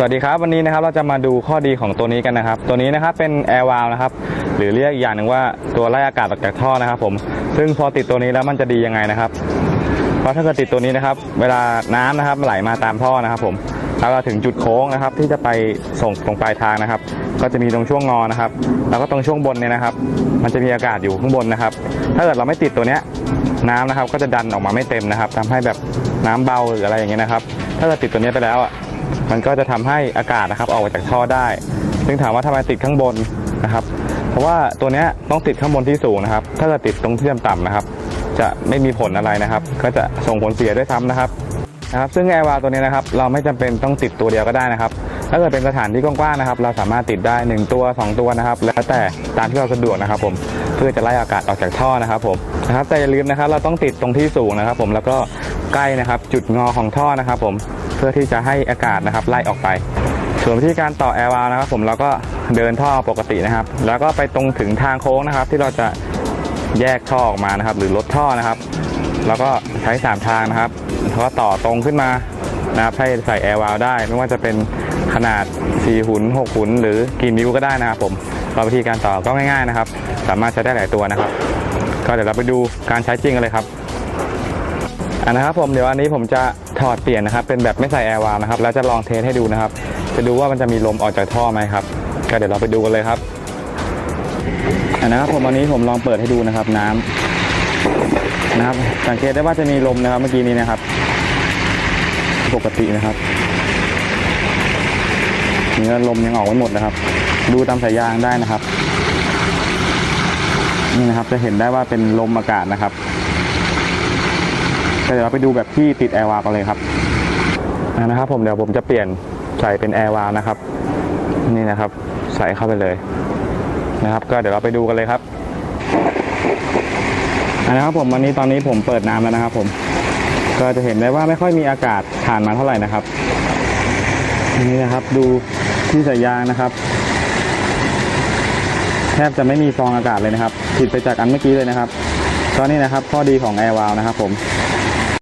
สวัสดีครับวันนี้นะครับเราจะมาดูข้อดีของตัวนี้กันนะครับ ตัวนี้นะครับเป็น Air Valve นะครับหรือเรียกอีกอย่างหนึ่งว่าตัวไล่อากาศออกจากท่อนะครับ ผมซึ่งพอติดตัวนี้แล้วมันจะดียังไงนะครับ เพราะถ้าเกิดติดตัวนี้นะครับ เวลาน้ำนะครับไหลมาตามท่อนะครับ ผมแล้วเราถึงจุดโค้งนะครับ ที่จะไปส่งตรงปลายทางนะครับ ก็จะมีตรงช่วงงอนะครับ แล้วก็ตรงช่วงบนเนี่ยนะครับ มันจะมีอากาศอยู่ข้างบนนะครับ ถ้าเกิดเราไม่ติดตัวเนี้ยน้ำนะครับ ก็จะดันออกมาไม่เต็มนะครับทำให้แบบน้ำเบาหรืออะไรอย่างเงี้ยนะครับ ถ้าเกิดติดตัวนี้ไปแล้วอะ มันก็จะทำให้อากาศนะครับออกมาจากท่อได้ ซึ่งถามว่าทำไมติดข้างบนนะครับ เพราะว่าตัวนี้ต้องติดข้างบนที่สูงนะครับ ถ้าเกิดติดตรงที่ต่ำๆนะครับ จะไม่มีผลอะไรนะครับ ก็จะส่งผลเสียด้วยซ้ำนะครับนะครับซึ่งแอร์วาตัวนี้นะครับเราไม่จำเป็นต้องติดตัวเดียวก็ได้นะครับ ถ้าเกิดเป็นสถานที่กว้างๆนะครับ เราสามารถติดได้ 1 ตัว 2 ตัวนะครับ แล้วแต่ตามที่เราสะดวกนะครับ ผมเพื่อจะไล่อากาศออกจากท่อนะครับผมนะครับแต่อย่าลืมนะครับ เราต้องติดตรงที่สูงนะครับ ผมแล้วก็ใกล้นะครับ จุดงอของท่อนะครับ ผม เพื่อที่จะให้อากาศนะครับไล่ออกไป ส่วนวิธีการต่อแอร์วาล์วนะครับ ผมเราก็เดินท่อปกตินะครับ แล้วก็ไปตรงถึงทางโค้งนะครับ ที่เราจะแยกท่อออกมานะครับ หรือลดท่อนะครับ แล้วก็ใช้สามทางนะครับแล้วก็ต่อตรงขึ้นมานะครับให้ใส่แอร์วาลได้ ไม่ว่าจะเป็นขนาด 4 หุน 6 หุน หรือกี่นิ้วก็ได้นะครับผมเราวิธีการต่อก็ง่ายๆนะครับ สามารถใช้ได้หลายตัวนะครับ ก็เดี๋ยวเราไปดูการใช้จริงกันเลยครับ อันนะครับผมเดี๋ยวอันนี้ผมจะถอดเปลี่ยนนะครับ เป็นแบบไม่ใส่แอร์วาลนะครับแล้วจะลองเทสให้ดูนะครับ จะดูว่ามันจะมีลมออกจากท่อไหมครับก็เดี๋ยวเราไปดูกันเลยครับอันนะครับผมวันนี้ผมลองเปิดให้ดูนะครับน้ำนะครับ สังเกตได้ว่าจะมีลมนะครับเมื่อกี้นี้นะครับ ปกตินะครับนี่ลมยังออกไม่หมดนะครับ ดูตามสายยางได้นะครับ นี่นะครับจะเห็นได้ว่าเป็นลมอากาศนะครับ เดี๋ยวเราไปดูแบบที่ติดแอร์วาลกันเลยครับนะครับผมเดี๋ยวผมจะเปลี่ยนใส่เป็นแอร์วาลนะครับ นี่นะครับ ใส่เข้าไปเลยนะครับ ก็เดี๋ยวเราไปดูกันเลยครับนะครับผมวันนี้ตอนนี้ผมเปิดน้ำแล้วนะครับ ผม ก็จะเห็นได้ว่าไม่ค่อยมีอากาศผ่านมาเท่าไหร่นะครับนนี้นะครับดูที่สายยางนะครับ แทบจะไม่มีฟองอากาศเลยนะครับ ผิดไปจากอันเมื่อกี้เลยนะครับตอนนี้นะครับ ข้อดีของแอร์วาลนะครับ ผม